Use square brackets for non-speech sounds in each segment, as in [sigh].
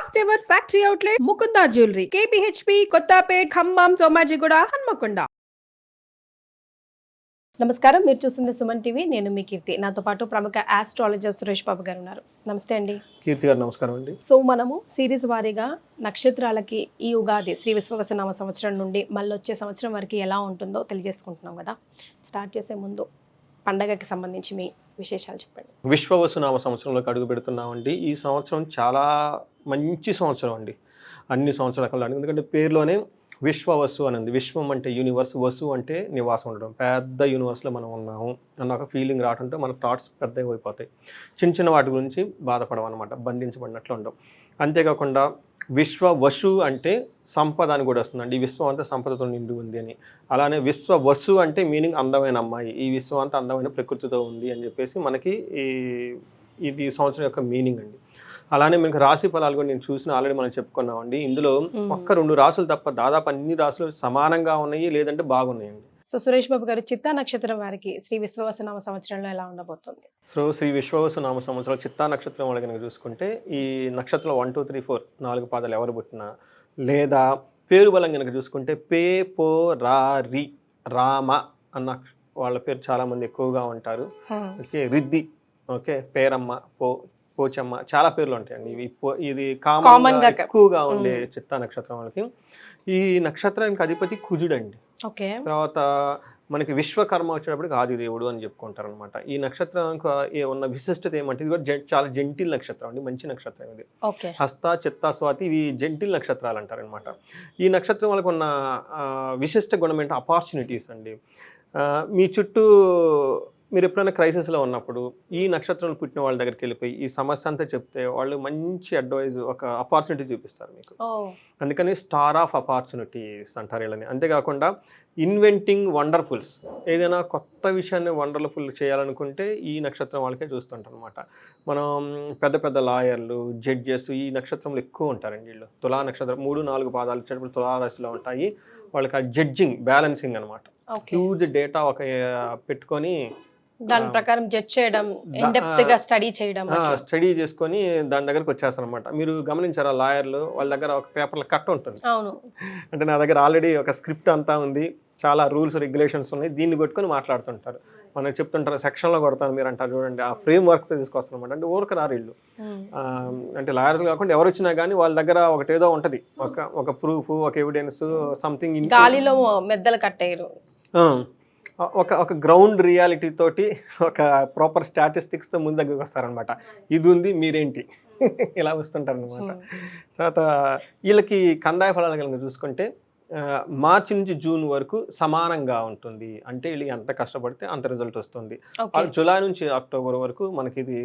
First ever factory outlet Mukunda jewellery KPHB Kothapet Khammam Somajiguda Hanamkonda నమస్కారం. మీరు చూస్తుంది Suman TV. నేను మీ కీర్తి. నాతో పాటు ప్రముఖ ఆస్ట్రాలజర్ సురేష్ బాబు గారు ఉన్నారు. నమస్తే అండి. కీర్తి గారు నమస్కారం అండి. సో మనము సిరీస్ వారీగా నక్షత్రాలకి ఈ ఉగాది శ్రీ విశ్వవసనామ సంవత్సరం నుండి మళ్ళీ వచ్చే సంవత్సరం వరకు ఎలా ఉంటుందో తెలియజేసుకుంటున్నాం కదా. స్టార్ట్ చేసే ముందు పండగకి సంబంధించి మీ విశేషాలు చెప్పండి. విశ్వవసునామ సంవత్సరంలోకి అడుగు పెడుతున్నామండి. ఈ సంవత్సరం చాలా మంచి సంవత్సరం అండి. అన్ని సంవత్సరాల కల్లా ఎందుకంటే పేరులోనే విశ్వవసు అని ఉంది విశ్వం అంటే యూనివర్స్ వసు అంటే నివాసం ఉండడం. పెద్ద యూనివర్స్లో మనం ఉన్నాము అన్న ఒక ఫీలింగ్ రావడంతో మన థాట్స్ పెద్దగా అయిపోతాయి. చిన్న చిన్న వాటి గురించి బాధపడడం అనమాట బంధించబడినట్లు ఉండవు. అంతేకాకుండా విశ్వ వసు అంటే సంపద అని కూడా వస్తుందండి. ఈ విశ్వం అంతా సంపదతో నిండి ఉంది అని. అలానే విశ్వ వసు అంటే మీనింగ్ అందమైన అమ్మాయి. ఈ విశ్వం అంతా అందమైన ప్రకృతితో ఉంది అని చెప్పేసి మనకి ఈ ఇది ఈ సంవత్సరం యొక్క మీనింగ్ అండి. అలానే మనకి రాశి ఫలాలు కూడా నేను చూసిన ఆల్రెడీ మనం చెప్పుకున్నామండి. ఇందులో ఒక్క రెండు రాసులు తప్ప దాదాపు అన్ని రాసులు సమానంగా ఉన్నాయి లేదంటే బాగున్నాయండి. సో సురేష్ బాబు గారు చిత్తా నక్షత్రం వారికి శ్రీ విశ్వవసనామ సంవత్సరంలో ఎలా ఉండబోతుంది? సో శ్రీ విశ్వవసు నామ సంవత్సరం చిత్తా నక్షత్రం వాళ్ళు కనుక చూసుకుంటే ఈ నక్షత్రం వన్ టూ త్రీ ఫోర్ నాలుగు పాదాలు ఎవరు పుట్టినా లేదా పేరు బలం కనుక చూసుకుంటే పే పో రా రి రామ అన్న వాళ్ళ పేరు చాలామంది ఎక్కువగా ఉంటారు. ఓకే రిద్ది ఓకే పేరమ్మ పో పోచమ్మ చాలా పేర్లు ఉంటాయండి. ఇవి పో- ఇది కామన్ ఎక్కువగా ఉండే. చిత్తా నక్షత్రం వాళ్ళకి. ఈ నక్షత్రానికి అధిపతి కుజుడండి. ఓకే. తర్వాత మనకి విశ్వకర్మ వచ్చేటప్పటికి ఆదిదేవుడు అని చెప్పుకుంటారు అనమాట ఈ నక్షత్రానికి ఏ ఉన్న విశిష్టత ఏమంటే ఇది కూడా చాలా జెంటిల్ నక్షత్రం అండి మంచి నక్షత్రం ఇది. ఓకే. హస్త చిత్త స్వాతి ఇవి జెంటిల్ నక్షత్రాలు అంటారు అనమాట ఈ నక్షత్రం వాళ్ళకు ఉన్న విశిష్ట గుణం ఏంటంటే అపార్చునిటీస్ అండి. మీ చుట్టూ మీరు ఎప్పుడైనా క్రైసిస్లో ఉన్నప్పుడు ఈ నక్షత్రంలో పుట్టిన వాళ్ళ దగ్గరికి వెళ్ళిపోయి ఈ సమస్య అంతా చెప్తే వాళ్ళు మంచి అడ్వైజ్ ఒక అపార్చునిటీ చూపిస్తారు మీకు. అందుకని స్టార్ ఆఫ్ అపార్చునిటీస్ అంటారు వీళ్ళని. అంతేకాకుండా ఇన్వెంటింగ్ వండర్ఫుల్స్. ఏదైనా కొత్త విషయాన్ని వండర్ఫుల్ చేయాలనుకుంటే ఈ నక్షత్రం వాళ్ళకే చూస్తుంటారు అనమాట మనం పెద్ద పెద్ద లాయర్లు జడ్జెస్ ఈ నక్షత్రంలో ఎక్కువ ఉంటారండి వీళ్ళు. తులా నక్షత్రం మూడు నాలుగు పాదాలు వచ్చేటప్పుడు తులారాశిలో ఉంటాయి. వాళ్ళకి ఆ జడ్జింగ్ బ్యాలెన్సింగ్ అనమాట. హ్యూజ్ డేటా ఒక పెట్టుకొని దాని ప్రకారం జడ్జ్ చేయడం డెప్త్గా స్టడీ చేయడం. స్టడీ చేసుకొని దాని దగ్గరకు వచ్చేస్తారు అనమాట మీరు గమనించారా లాయర్లు? వాళ్ళ దగ్గర ఒక పేపర్ల కట్ట ఉంటుంది. అవును. అంటే నా దగ్గర ఆల్రెడీ ఒక స్క్రిప్ట్ అంతా ఉంది. చాలా రూల్స్ రెగ్యులేషన్స్ ఉన్నాయి. దీన్ని పెట్టుకొని మాట్లాడుతుంటారు. మనకు చెప్తుంటారు సెక్షన్లో కొడతాను మీరు అంటారు చూడండి. ఆ ఫ్రేమ్ వర్క్తో తీసుకొస్తాను అనమాట అంటే ఊరికి రారు ఇల్లు. అంటే లాయర్స్ కాకుండా ఎవరు వచ్చినా కానీ వాళ్ళ దగ్గర ఒకటేదో ఉంటుంది. ఒక ఒక ప్రూఫ్ ఒక ఎవిడెన్స్ సంథింగ్ గాలిలో మెద్దలు కట్టేయరు. ఒక ఒక గ్రౌండ్ రియాలిటీ తోటి ఒక ప్రాపర్ స్టాటిస్టిక్స్తో ముందు దగ్గరకు వస్తారనమాట ఇది ఉంది మీరేంటి? [laughs] ఇలా వస్తుంటారు అనమాట ఉమ్. తర్వాత వీళ్ళకి కందాయ ఫలాలు కనుక చూసుకుంటే మార్చి నుంచి జూన్ వరకు సమానంగా ఉంటుంది. అంటే వీళ్ళు ఎంత కష్టపడితే అంత రిజల్ట్ వస్తుంది. జూలై నుంచి అక్టోబర్ వరకు మనకి ఇది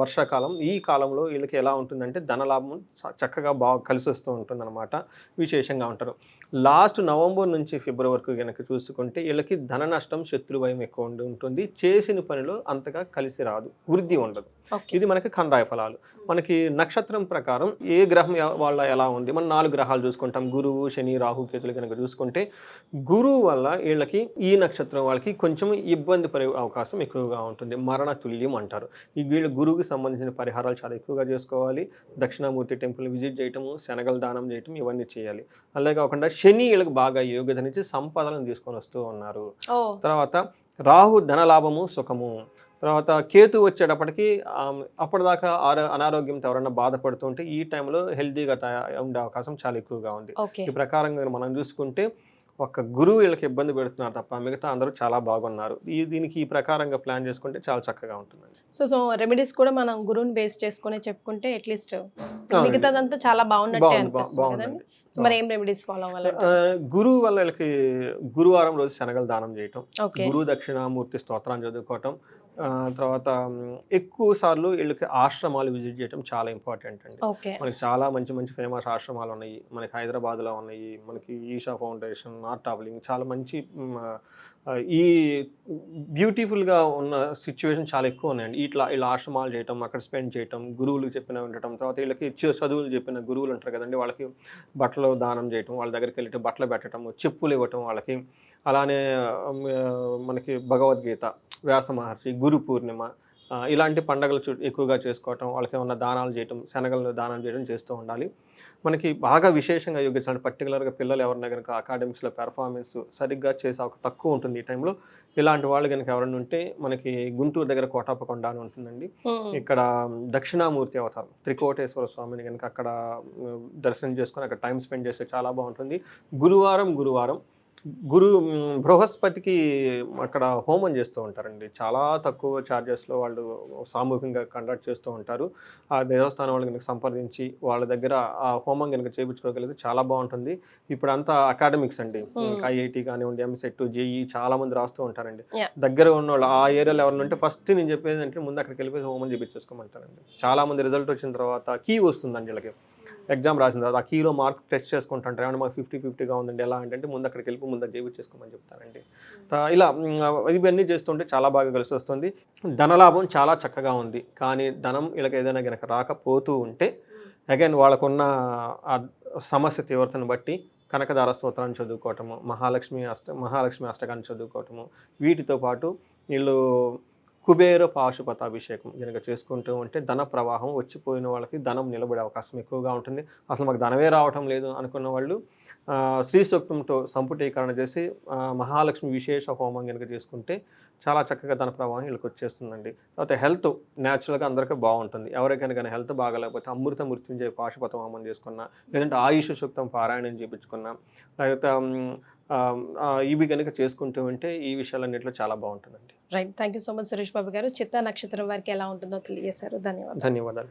వర్షాకాలం. ఈ కాలంలో వీళ్ళకి ఎలా ఉంటుందంటే ధనలాభం చక్కగా బాగా కలిసి వస్తూ ఉంటుంది అనమాట విశేషంగా ఉంటారు. లాస్ట్ నవంబర్ నుంచి ఫిబ్రవరి వరకు కనుక చూసుకుంటే వీళ్ళకి ధన నష్టం శత్రు భయం ఎక్కువ ఉంటుంది. చేసిన పనిలో అంతగా కలిసి రాదు. వృద్ధి ఉండదు. ఇది మనకి కందాయ ఫలాలు. మనకి నక్షత్రం ప్రకారం ఏ గ్రహం వాళ్ళ ఎలా ఉంది? మనం నాలుగు గ్రహాలు చూసుకుంటాం. గురువు శని రాహు కేతులు కనుక చూసుకుంటే గురువు వల్ల వీళ్ళకి ఈ నక్షత్రం వాళ్ళకి కొంచెం ఇబ్బంది పడే అవకాశం ఎక్కువగా ఉంటుంది. మరణ తుల్యం అంటారు. ఈ వీళ్ళు గురువుకి సంబంధించిన పరిహారాలు చాలా ఎక్కువగా చేసుకోవాలి. దక్షిణామూర్తి టెంపుల్ విజిట్ చేయటము శనగల దానం చేయటం ఇవన్నీ చేయాలి. అలాగే కాకుండా శని వీళ్ళకి బాగా యోగ్యతనిచ్చి సంపదలను తీసుకొని వస్తూ ఉన్నారు. తర్వాత రాహు ధనలాభము సుఖము. తర్వాత కేతు వచ్చేటప్పటికి అప్పటిదాకా ఆరో అనారోగ్యంతో ఎవరైనా బాధపడుతుంటే ఈ టైంలో హెల్తీగా తయా- ఉండే అవకాశం చాలా ఎక్కువగా ఉంది. ఈ ప్రకారంగా మనం చూసుకుంటే ఒక గురువు వీళ్ళకి ఇబ్బంది పెడుతున్నారు తప్ప మిగతా అందరూ చాలా బాగున్నారు. ఈ దీనికి ఈ ప్రకారంగా ప్లాన్ చేసుకుంటే చాలా చక్కగా ఉంటుందండి. సో సో రెమెడీస్ కూడా మనం గురువుని బేస్ చేసుకుని చెప్పుకుంటే అట్లీస్ట్ మిగతాదంతా చాలా బాగున్నట్టే అనిపిస్తుంది సో మరి ఏం రెమెడీస్ ఫాలో అవ్వాలి గురువు వల్ల వీళ్ళకి గురువారం రోజు శనగలు దానం చేయటం ఓకే. గురు దక్షిణామూర్తి స్తోత్రాన్ని చదువుకోవటం తర్వాత ఎక్కువ సార్లు వీళ్ళకి ఆశ్రమాలు విజిట్ చేయడం చాలా ఇంపార్టెంట్ అండి. మనకి చాలా మంచి మంచి ఫేమస్ ఆశ్రమాలు ఉన్నాయి. మనకి హైదరాబాద్లో ఉన్నాయి. మనకి ఈషా ఫౌండేషన్ నార్త్ టాబ్లింగ్ చాలా మంచి ఈ బ్యూటిఫుల్గా ఉన్న సిచ్యువేషన్ చాలా ఎక్కువ ఉన్నాయండి. ఇట్లా ఇలా ఆశ్రమాలు చేయటం అక్కడ స్పెండ్ చేయటం గురువులకు చెప్పిన వినటం తర్వాత వీళ్ళకి చదువులు చెప్పిన గురువులు ఉంటారు కదండి. వాళ్ళకి బట్టలు దానం చేయటం వాళ్ళ దగ్గరికి వెళ్ళి బట్టలు పెట్టడం చెప్పులు ఇవ్వటం వాళ్ళకి. అలానే మనకి భగవద్గీత వ్యాస మహర్షి గురు పూర్ణిమ ఇలాంటి పండగలు చు ఎక్కువగా చేసుకోవటం వాళ్ళకి ఏమన్నా దానాలు చేయటం శనగలను దానం చేయడం చేస్తూ ఉండాలి. మనకి బాగా విశేషంగా యోగించాలి పర్టికులర్గా పిల్లలు ఎవరైనా కనుక అకాడమిక్స్లో పెర్ఫార్మెన్స్ సరిగ్గా చేసే ఒక తక్కువ ఉంటుంది ఈ టైంలో ఇలాంటి వాళ్ళు కనుక ఎవరైనా ఉంటే మనకి గుంటూరు దగ్గర కోటాపకొండ అని ఉంటుందండి. ఇక్కడ దక్షిణామూర్తి అవతారం త్రికోటేశ్వర స్వామిని కనుక అక్కడ దర్శనం చేసుకొని అక్కడ టైం స్పెండ్ చేస్తే చాలా బాగుంటుంది. గురువారం గురువారం గురు బృహస్పతికి అక్కడ హోమం చేస్తూ ఉంటారండి. చాలా తక్కువ ఛార్జెస్లో వాళ్ళు సామూహికంగా కండక్ట్ చేస్తూ ఉంటారు. ఆ దేవస్థానం వాళ్ళు కనుక సంప్రదించి వాళ్ళ దగ్గర ఆ హోమం కనుక చేయించుకోగలిగితే చాలా బాగుంటుంది. ఇప్పుడు అంతా అకాడమిక్స్ అండి. ఐఐటి కానివ్వండి ఎంసెట్ జేఈ చాలా మంది రాస్తూ ఉంటారండి. దగ్గర ఉన్న వాళ్ళు ఆ ఏరియాలో ఎవరైనా ఉంటే ఫస్ట్ నేను చెప్పేది అంటే ముందు అక్కడికి వెళ్ళిపోయి హోమం చేయించేసుకోమంటారండి చాలా మంది రిజల్ట్ వచ్చిన తర్వాత కీ వస్తుందండి వీళ్ళకి. ఎగ్జామ్ రాసిన తర్వాత ఆ కీలో మార్క్ టెస్ట్ చేసుకుంటుంటారు. ఏమన్నా మాకు ఫిఫ్టీ ఫిఫ్టీగా ఉందండి. ఎలా అంటే ముందు అక్కడికి వెళ్ళి ముందు అది చేయించేసుకోమని చెప్తారండి. ఇలా ఇవన్నీ చేస్తుంటే చాలా బాగా కలిసి వస్తుంది. ధనలాభం చాలా చక్కగా ఉంది. కానీ ధనం వీళ్ళకి ఏదైనా కనుక రాకపోతూ ఉంటే అగైన్ వాళ్ళకున్న ఆ సమస్య తీవ్రతను బట్టి కనకదార స్తోత్రాన్ని చదువుకోవటము మహాలక్ష్మి అష్ట మహాలక్ష్మి అష్టకాన్ని చదువుకోవటము వీటితో పాటు వీళ్ళు కుబేర పాశుపతాభిషేకం కనుక చేసుకుంటూ ఉంటే ధన ప్రవాహం వచ్చిపోయిన వాళ్ళకి ధనం నిలబడే అవకాశం ఎక్కువగా ఉంటుంది. అసలు మాకు ధనమే రావటం లేదు అనుకున్న వాళ్ళు శ్రీ సూక్తంతో సంపుటీకరణ చేసి మహాలక్ష్మి విశేష హోమం కనుక చేసుకుంటే చాలా చక్కగా ధన ప్రవాహం వీళ్ళకి వచ్చేస్తుందండి. తర్వాత హెల్త్ న్యాచురల్గా అందరికీ బాగుంటుంది. ఎవరికైనా కానీ హెల్త్ బాగాలేకపోతే అమృత మృత్యుంజయ పాశుపత హోమం చేసుకున్నా లేదంటే ఆయుష్ సూక్తం పారాయణం చేయించుకున్నా లేకపోతే ఇవి కనుక చేసుకుంటూ ఉంటే ఈ విషయాలన్నింటిలో చాలా బాగుంటుందండి. Right thank you so much Suresh Babu garu. Chitta నక్షత్రం వారికి ఎలా ఉంటుందో తెలియజేశారు. ధన్యవాదాలు. ధన్యవాదాలు.